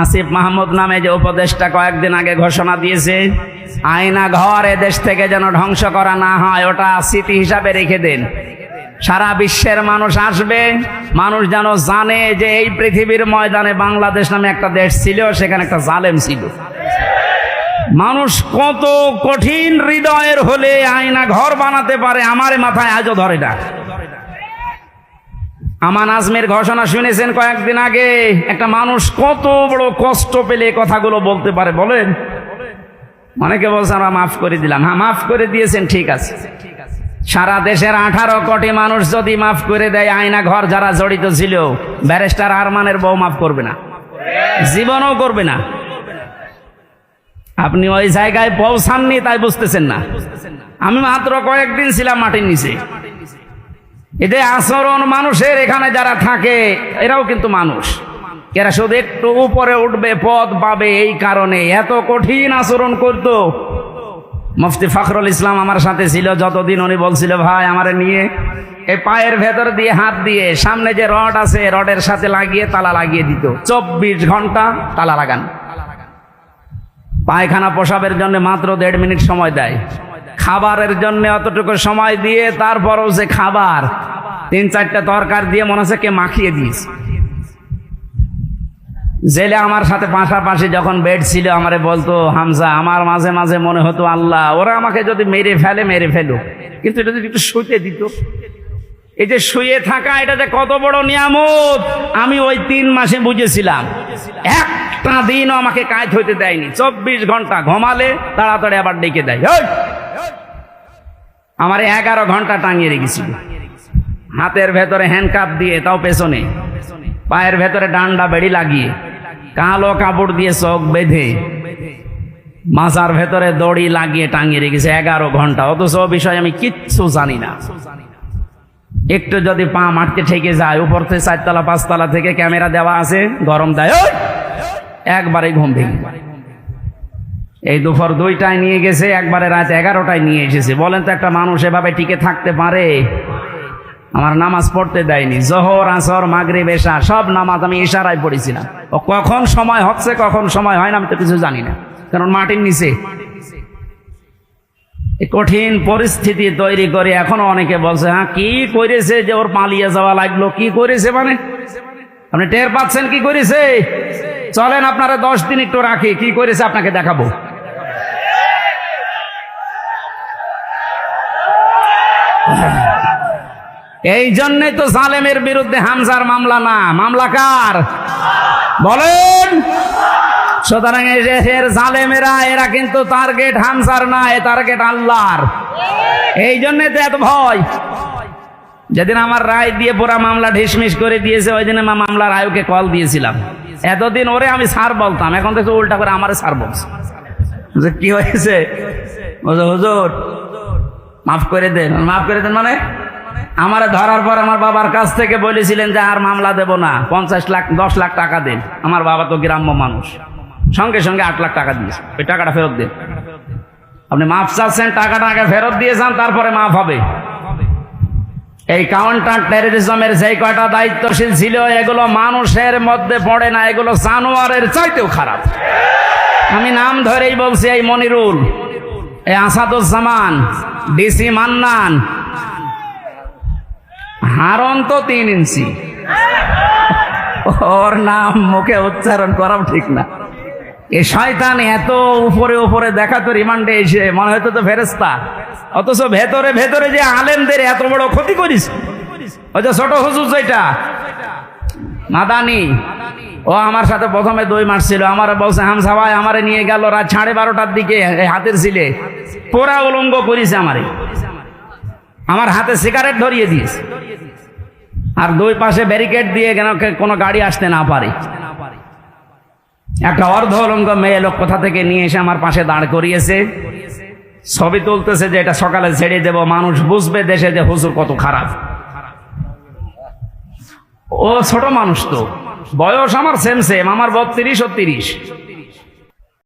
আসিফ মাহমুদ নামে যে উপদেশটা কয়েকদিন আগে ঘোষণা দিয়েছে, আয়না ঘর দেশ থেকে যেন ধ্বংস করা না হয়, ওটা স্মৃতি হিসাবে রেখে দেন। সারা বিশ্বের মানুষ আসবে, মানুষ যেন জানে যে এই পৃথিবীর ময়দানে বাংলাদেশ নামে একটা দেশ ছিল, সেখানে একটা জালেম ছিল। মানুষ কত কঠিন হৃদয়ের হলে আয়না ঘর বানাতে পারে, আমার মাথায় আজও ধরে না। আমান আজমের ঘোষণা শুনেছেন কয়েকদিন আগে। একটা মানুষ কত বড় কষ্ট পেলে কথাগুলো বলতে পারে, বলেন? অনেকে বলছে, আমরা মাফ করে দিলাম। হ্যাঁ মাফ করে দিয়েছেন, ঠিক আছে। সারা দেশের আঠারো কোটি মানুষ যদি মাফ করে দেয়, আয়না ঘর যারা জড়িত ছিল, ব্যারিস্টার আরমানের বউ মাফ করবে না, জীবনও করবে না। আপনি ওই জায়গায় পৌঁছাননি, তাই বুঝতেছেন না। আমি মাত্র কয়েকদিন ছিলাম মাটির নিচে। এতে আচরণ মানুষের এখানে যারা থাকে, এরাও কিন্তু মানুষ। এরা শুধু একটু উপরে উঠবে পদ পাবে এই কারণে। এত কঠিন আচরণ করতো। মুফতি ফখরুল ইসলাম আমার সাথে ছিল যতদিন, উনি বলছিল, ভাই, আমারে নিয়ে এই পায়ের ভেতর দিয়ে হাত দিয়ে, সামনে যে রড আছে, রডের সাথে লাগিয়ে তালা লাগিয়ে দিত। চব্বিশ ঘণ্টা তালা লাগান। পায়খানা পোশাবের জন্য মাত্র দেড় মিনিট সময় দেয়। খাবারের জন্য অতটুকু সময় দিয়ে তারপরও যে খাবার, তিন চারটা তরকার দিয়ে মনে হচ্ছে কে মাখিয়ে দিস জেলে আমার সাথে পাশাপাশি যখন বেড ছিল, আমারে বলতো, হামজা, আমার মাঝে মাঝে মনে হতো, আল্লাহ, ওরা আমাকে যদি মেরে ফেলে, মেরে ফেলো কিন্তু এটা যদি একটু শুতে দিত, এই যে শুয়ে থাকা, এটা যে কত বড় নিয়ামত, আমি ওই তিন মাসে বুঝেছিলাম। একটা দিনও আমাকে কাজ হইতে দেয়নি। চব্বিশ ঘণ্টা ঘমালে তাড়াতাড়ি আবার ডেকে দেয়! আমার এগারো ঘণ্টা টাঙিয়ে রেখেছিল। হাতের ভেতরে হ্যান্ডকাপ দিয়ে, তাও পেছনে। পায়ের ভেতরে ডান্ডা বেড়ি লাগিয়ে, কালো কাপড় দিয়ে চোখ বেঁধে, মাজার ভেতরে দড়ি লাগিয়ে টাঙিয়ে রেখেছে এগারো ঘণ্টা। ও বিষয়ে আমি কিচ্ছু জানি না। একটু যদি পা মারতে ঠেকে যায়, উপর থেকে চারতলা, পাঁচতলা থেকে ক্যামেরা দেওয়া আছে, গরম দেয় একবারে ঘুম ভেঙে এই দুপুর দুইটায় নিয়ে গেছে, একবারে রাত এগারোটায় নিয়ে এসেছে। বলেন তো একটা মানুষ এভাবে টিকে থাকতে পারে? আমার নামাজ পড়তে দেয়নি। জোহর, আসর মাগরে বেশা সব নামাজ আমি ইশারায় পড়েছিলাম। ও কখন সময় হচ্ছে, কখন সময় হয় না, আমি তো কিছু জানি না। কারণ মাটির নিচে। কঠিন পরিস্থিতি তৈরি করে এখনও অনেকে বলছে হ্যাঁ কি করেছে যে ওর পালিয়ে যাওয়া লাগল? কি করেছে মানে? আপনি টের পাচ্ছেন কি করেছে? চলেন, আপনারা দশ দিন একটু রাখি। কি করেছে আপনাকে দেখাবো। এই জন্যই তো সালেমের বিরুদ্ধে হামজার মামলা না। মামলা কার? বলেন। সুতরাং দেশের জালেমেরা, এরা কিন্তু টার্গেট হামজার না, এ টার্গেট আল্লাহর। এই জন্যে তো এত ভয়। যেদিন আমার রায় দিয়ে পুরা মামলা ঢিসমিস করে দিয়েছে, ওই দিন আমার মামলার আয়ুকে কল দিয়েছিলাম। এতদিন ওরে আমি স্যার বলতাম, এখন তো উল্টা করে আমারে স্যার বলছে। কি হয়েছে? হুজুর মাফ করে দেন, মাফ করে দেন মানে? আমারে ধরার পর আমার বাবার কাছ থেকে বলেছিলেন যে আর মামলা দেব না, পঞ্চাশ লাখ, দশ লাখ টাকা দেন। আমার বাবা তো গ্রাম্য মানুষ। সঙ্গে সঙ্গে আট লাখ টাকা দিয়েছে। ওই টাকাটা ফেরত দেন। আপনি মাফ চাচ্ছেন, টাকাটা আগে ফেরত দিয়েছেন তারপরে মাফ হবে। এই কাউন্টার টেরোরিজমের যে কয়টা দায়িত্বশীল ছিল, এগুলো মানুষের মধ্যে পড়ে না, এগুলো জানোয়ারের চাইতেও খারাপ। আমি নাম ধরেই বলছি এই মনিরুল, এই আসাদুজ্জামান ডিসি মান্নান। হারন তো তিন ইঞ্চি। ওর নাম মুখে উচ্চারণ করাও ঠিক না। এ শয়তান এত উপরে উপরে দেখা তো রিমান্ডে এসে, মনে হয়তো তো ফেরেস্তা অথচ ভেতরে ভেতরে যে আলেমদের এত বড় ক্ষতি করিস। ওই যে ছোট হুজুর যেটা। মাদানি। ও আমার সাথে প্রথমে দই মারছিল আমার বলছে হামসা ভাই, আমারে নিয়ে গেল রাত সাড়ে বারোটার দিকে হাতের ছিলে। পোড়া উলঙ্গ করিছে আমারে। আমার হাতে সিগারেট ধরিয়ে দিয়েছে। আর দুই পাশে ব্যারিকেড দিয়ে কেন কোনো গাড়ি আসতে না পারে। একটা অর্ধ অলঙ্গ মেয়ে লোক কোথা থেকে নিয়ে এসে আমার পাশে দাঁড় করিয়েছে। ছবি তুলতেছে যে এটা সকালে ছেড়ে দেব। মানুষ বুঝবে দেশে যে হুজুর কত খারাপ। ও ছোট মানুষ তো। বয়স আমার সেম সেম আমার বত্রিশ ও তিরিশ।